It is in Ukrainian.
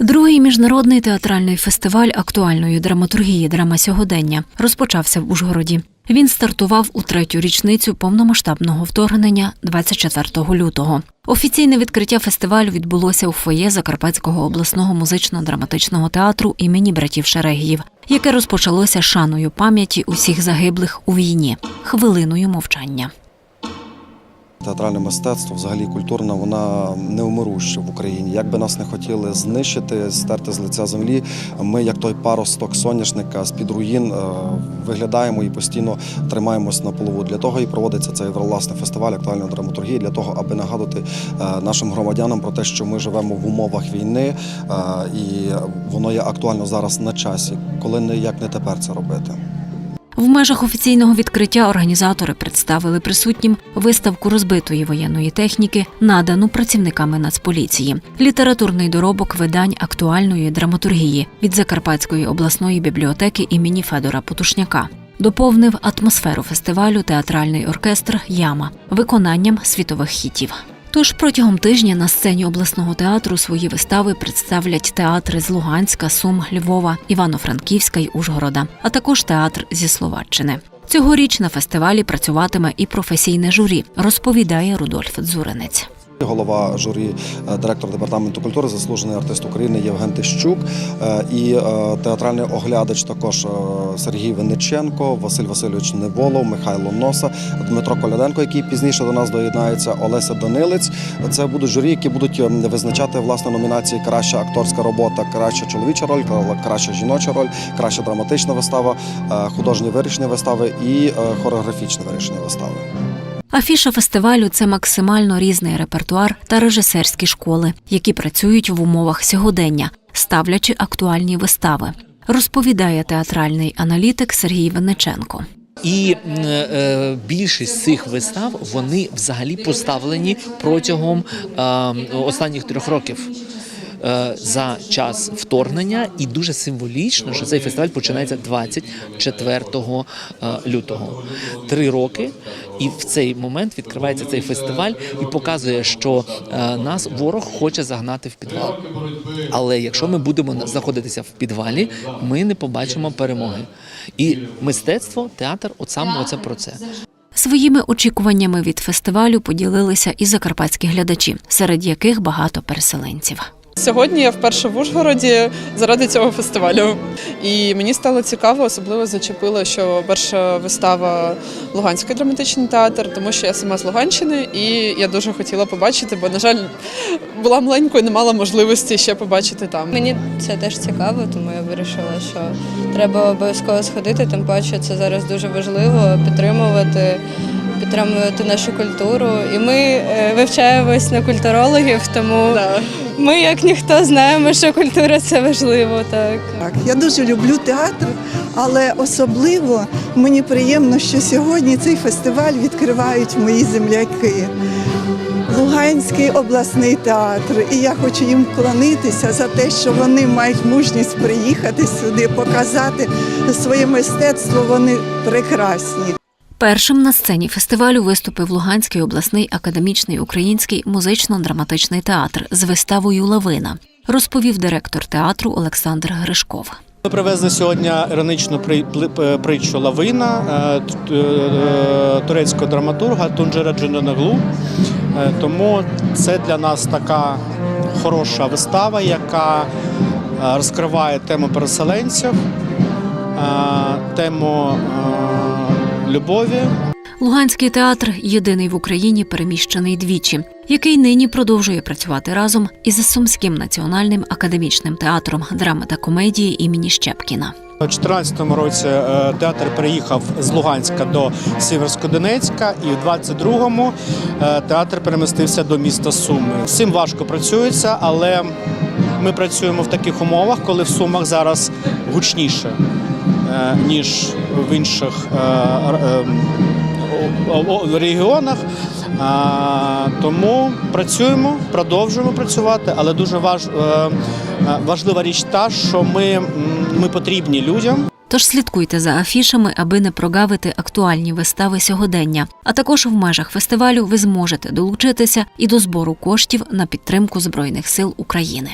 Другий міжнародний театральний фестиваль актуальної драматургії Драма сьогодення розпочався в Ужгороді. Він стартував у третю річницю повномасштабного вторгнення 24 лютого. Офіційне відкриття фестивалю відбулося у фоє Закарпатського обласного музично-драматичного театру імені братів Шерегіїв, яке розпочалося шаною пам'яті усіх загиблих у війні, хвилиною мовчання. Театральне мистецтво, взагалі культурна, вона невмируща в Україні. Як би нас не хотіли знищити, стерти з лиця землі, ми, як той паросток соняшника з-під руїн, е, виглядаємо і постійно тримаємось на плаву. Для того і проводиться цей власний фестиваль актуальної драматургії, для того, аби нагадати е, нашим громадянам про те, що ми живемо в умовах війни, е, і воно є актуально зараз на часі, коли не як не тепер це робити. В межах офіційного відкриття організатори представили присутнім виставку розбитої воєнної техніки, надану працівниками Нацполіції, літературний доробок видань актуальної драматургії від Закарпатської обласної бібліотеки імені Федора Потушняка. Доповнив атмосферу фестивалю театральний оркестр Яма виконанням світових хітів. Тож протягом тижня на сцені обласного театру свої вистави представлять театри з Луганська, Сум, Львова, Івано-Франківська й Ужгорода, а також театр зі Словаччини. Цьогоріч на фестивалі працюватиме і професійне журі, розповідає Рудольф Дзуринець. Голова журі, е, директор департаменту культури, заслужений артист України Євген Тищук е, і е, театральний оглядач також Сергій Винниченко, Василь Васильович Неволов, Михайло Носа, Дмитро Коляденко, який пізніше до нас доєднається, Олеся Данилець. Це будуть журі, які будуть е, визначати власне номінації Краща акторська робота, краща чоловіча роль, краща жіноча роль, краща драматична вистава, художні вирішення вистави і хореографічне вирішення вистави. Афіша фестивалю це максимально різний репертуар та режисерські школи, які працюють в умовах сьогодення, ставлячи актуальні вистави. Розповідає театральний аналітик Сергій Венеченко. І е, більшість цих вистав вони взагалі поставлені протягом е, останніх трьох років. Е, За час вторгнення, і дуже символічно, що цей фестиваль починається 24 е, лютого. Три роки, і в цей момент відкривається цей фестиваль і показує, що е, нас ворог хоче загнати в підвал. Але якщо ми будемо знаходитися в підвалі, ми не побачимо перемоги. І мистецтво, театр, от саме оце про це. Своїми очікуваннями від фестивалю поділилися і закарпатські глядачі, серед яких багато переселенців. Сьогодні я вперше в Ужгороді заради цього фестивалю. І мені стало цікаво, особливо зачепило, що перша вистава Луганський драматичний театр, тому що я сама з Луганщини, і я дуже хотіла побачити, бо, на жаль, була маленькою, не мала можливості ще побачити там. Мені це теж цікаво, тому я вирішила, що треба обов'язково сходити. Тим паче це зараз дуже важливо підтримувати, підтримувати нашу культуру. І ми е, вивчаємось на культурологів, тому Да. ми, як ніхто, знаємо, що культура це важливо. Так. Так, я дуже люблю театр, але особливо мені приємно, що сьогодні цей фестиваль відкривають мої земляки. Луганський обласний театр, і я хочу їм вклонитися за те, що вони мають мужність приїхати сюди, показати своє мистецтво. Вони прекрасні. Першим на сцені фестивалю виступив Луганський обласний академічний український музично-драматичний театр з виставою Лавина, розповів директор театру Олександр Гришков. Ми привезли сьогодні іронічну притчу Лавина е, е, турецького драматурга Тунджера Джинанаглу. Е, Тому це для нас така хороша вистава, яка е, розкриває тему переселенців, е, тему е, любові, Луганський театр єдиний в Україні переміщений двічі, який нині продовжує працювати разом із Сумським національним академічним театром драми та комедії імені Щепкіна. У 2014 році е, театр переїхав з Луганська до Сіверськодонецька, і в 22-му е, театр перемістився до міста Суми. Цим важко працюється, але ми працюємо в таких умовах, коли в Сумах зараз гучніше, е, ніж в інших е, е, о- регіонах. Тому працюємо, продовжуємо працювати, але дуже важ, е, е, важлива річ та, що ми, ми потрібні людям. Тож слідкуйте за афішами, аби не прогавити актуальні вистави сьогодення. А також в межах фестивалю ви зможете долучитися і до збору коштів на підтримку Збройних сил України.